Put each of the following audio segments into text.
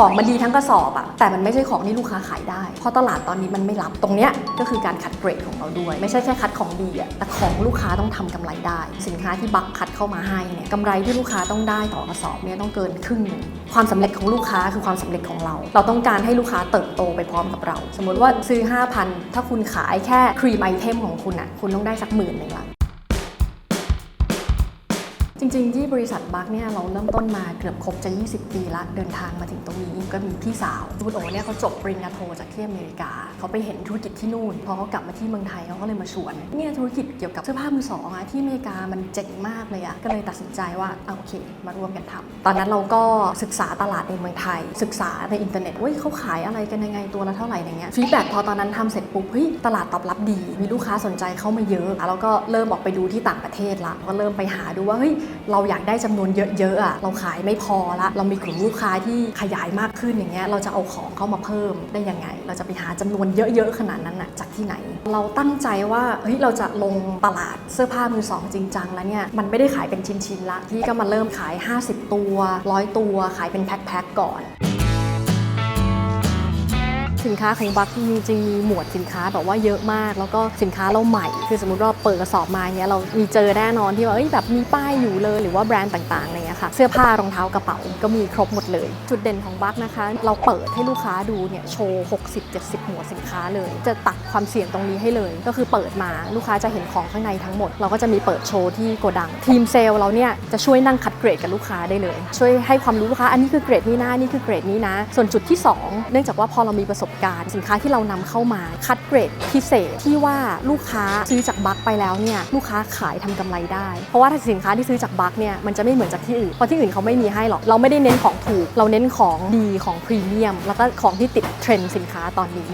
ของมันดีทั้งกระสอบอะแต่มันไม่ใช่ของที่ลูกค้าขายได้ เพราะตลาดตอนนี้มันไม่รับตรงเนี้ยก็คือการคัดเกรดของเราด้วย ไม่ใช่แค่คัดของดีอะแต่ของลูกค้าต้องทำกำไรได้ สินค้าที่บักคัดเข้ามาให้เนี่ยกำไรที่ลูกค้าต้องได้ต่อกระสอบเนี่ยต้องเกินครึ่งหนึ่งความสำเร็จของลูกค้าคือความสำเร็จของเรา เราต้องการให้ลูกค้าเติบโตไปพร้อมกับเรา สมมติว่าซื้อ 5,000 ถ้าคุณขายแค่ครีมไอเทมของคุณอะคุณต้องได้สักหมื่นหนึ่งละ จริงๆ ที่บริษัทบัคเนี่ยเราเริ่มต้นมาเกือบครบจะ 20 ปีละเดินทางมาถึงตรงนี้ก็มีพี่สาวคุณโอเนี่ยเขาจบปริญญาโทจากที่อเมริกา เขาไปเห็นธุรกิจที่นู่น พอเขากลับมาที่เมืองไทยเขาก็เลยมาชวนเนี่ยธุรกิจเกี่ยวกับเสื้อผ้ามือสองอะที่อเมริกามันเจ๋งมากเลยอะก็เลยตัดสินใจว่าเอาโอเค มาร่วมกันทำตอนนั้นเราก็ศึกษาตลาดในเมืองไทย ศึกษาในอินเทอร์เน็ตเว้ยเขาขายอะไรกันยังไงตัวละเท่าไหร่อย่างเงี้ยฟีดแบ็พอตอนนั้นทำเสร็จปุ๊บเฮ้ยตลาดตอบรับดี มีลูกค้าสนใจเข้ามาเยอะแล้วก็เริ่มออกไปดูที่ต่างประเทศละก็เริ่มไปหาดูว่าเฮ้ยเราอยากได้จำนวนเยอะๆอะเราขายไม่พอละ เรามีกลุ่มลูกค้าที่ขยายมากขึ้นอย่างเงี้ยเราจะเอาของเข้ามาเพิ่มได้ยังไง เราจะไปหาจำนวนเยอะๆขนาดนั้นอะจากที่ไหน เราตั้งใจว่าเฮ้ยเราจะลงตลาดเสื้อผ้ามือสองจริงจังแล้วเนี่ยมันไม่ได้ขายเป็นชิ้นๆละที่ก็มาเริ่มขาย 50 ตัวร้อยตัวขายเป็นแพ็คๆก่อน สินค้าของบัคจริงๆมีหมวดสินค้าแบบว่าเยอะมาก แล้วก็สินค้าเราใหม่ คือสมมติว่าเปิดกระสอบมาเนี้ยเรามีเจอแน่นอนที่ว่าเอ้ยแบบมีป้ายอยู่เลยหรือว่าแบรนด์ต่างๆอะไรเงี้ยค่ะเสื้อผ้ารองเท้ากระเป๋าก็มีครบหมดเลย จุดเด่นของบัคนะคะ เราเปิดให้ลูกค้าดูเนี่ยโชว์ 60-70 หมวดสินค้าเลย จะตัดความเสี่ยงตรงนี้ให้เลย ก็คือเปิดมาลูกค้าจะเห็นของข้างในทั้งหมด เราก็จะมีเปิดโชว์ที่โกดัง ทีมเซลล์เราเนี่ยจะช่วยนั่งคัดเกรดกับลูกค้าได้เลย ช่วยให้ความรู้ลูกค้าอันนี้คือเกรดนี้นะนี่คือเกรดนี้นะ ส่วนจุดที่ 2 เนื่องจากว่าพอเรามีประสบการณ์ สินค้าที่เรานำเข้ามาคัดเกรดพิเศษที่ว่าลูกค้าซื้อจากบัคไปแล้วเนี่ยลูกค้าขายทำกำไรได้ เพราะว่าถ้าสินค้าที่ซื้อจากบัคเนี่ยมันจะไม่เหมือนจากที่อื่นเพราะที่อื่นเขาไม่มีให้หรอกเราไม่ได้เน้นของถูก เราเน้นของดีของพรีเมียม แล้วก็ของที่ติดเทรนด์สินค้าตอนนี้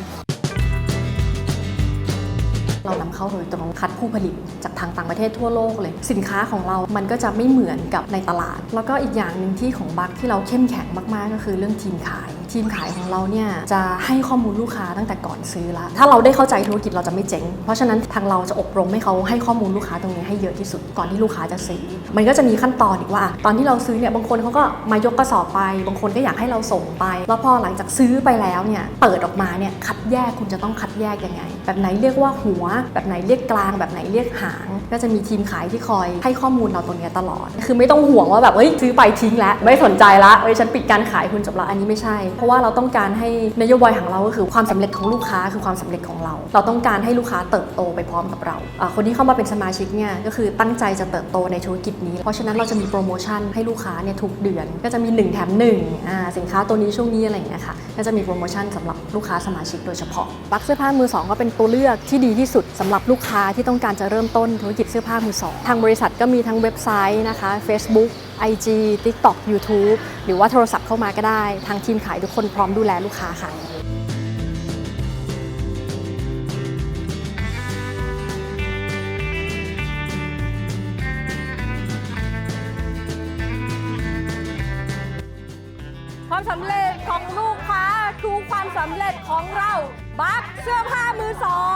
เรานำเข้าโดยตรงคัดผู้ผลิตจากทางต่างประเทศทั่วโลกเลย สินค้าของเรา มันก็จะไม่เหมือนกับในตลาด แล้วก็อีกอย่างหนึ่งที่ของบัคที่เราเข้มแข็งมาก ๆ ก็คือเรื่องทีมขาย ทีมขายของเราเนี่ยจะให้ข้อมูลลูกค้าตั้งแต่ก่อนซื้อละถ้าเราได้เข้าใจธุรกิจเราจะไม่เจ๊ง เพราะฉะนั้นทางเราจะอบรมให้เขาให้ข้อมูลลูกค้าตรงนี้ให้เยอะที่สุดก่อนที่ลูกค้าจะซื้อ มันก็จะมีขั้นตอนอีกว่า ตอนที่เราซื้อเนี่ยบางคนเขาก็มายกกระสอบไป บางคนก็อยากให้เราส่งไป แล้วพอหลังจากซื้อไปแล้วเนี่ยเปิดออกมาเนี่ยคัดแยกคุณจะต้องคัดแยกยังไง แบบไหนเรียกว่าหัว แบบไหนเรียกกลาง แบบไหนเรียกหาง ก็จะมีทีมขายที่คอยให้ข้อมูลเราตรงนี้ตลอด คือไม่ต้องห่วงว่าแบบเฮ้ยซื้อไปทิ้งแล้วไม่สนใจละเอ้ยฉันปิดการขายคุณจบละอันนี้ไม่ใช่เพราะว่าเราต้องการให้นโยบายของเราก็คือความสำเร็จของลูกค้าคือความสำเร็จของเรา เราต้องการให้ลูกค้าเติบโตไปพร้อมกับเราอ่าคนที่เข้ามาเป็นสมาชิกเนี่ยก็คือตั้งใจจะเติบโตในธุรกิจนี้ เพราะฉะนั้นเราจะมีโปรโมชั่นให้ลูกค้าเนี่ยทุกเดือน ก็จะมี 1 แถม1อ่าสินค้าตัวนี้ช่วงนี้อะไรอย่างเงี้ยค่ะ ก็จะมีโปรโมชั่นสำหรับลูกค้าสมาชิกโดยเฉพาะบักเสื้อผ้ามือสองก็เป็นตัวเลือกที่ดีที่สุดสำหรับลูกค้าที่ต้องการจะเริ่มต้นธุรกิจเสื้อผ้ามือสองทางบริษัทก็มีทั้งเว็บไซต์นะคะ Facebook IG TikTok YouTube หรือว่าโทรศัพท์เข้ามาก็ได้ ทางทีมขายทุกคนพร้อมดูแลลูกค้าค่ะ ความสำเร็จของลูกค้าคือความสำเร็จของเรา บักเสื้อผ้ามือสอง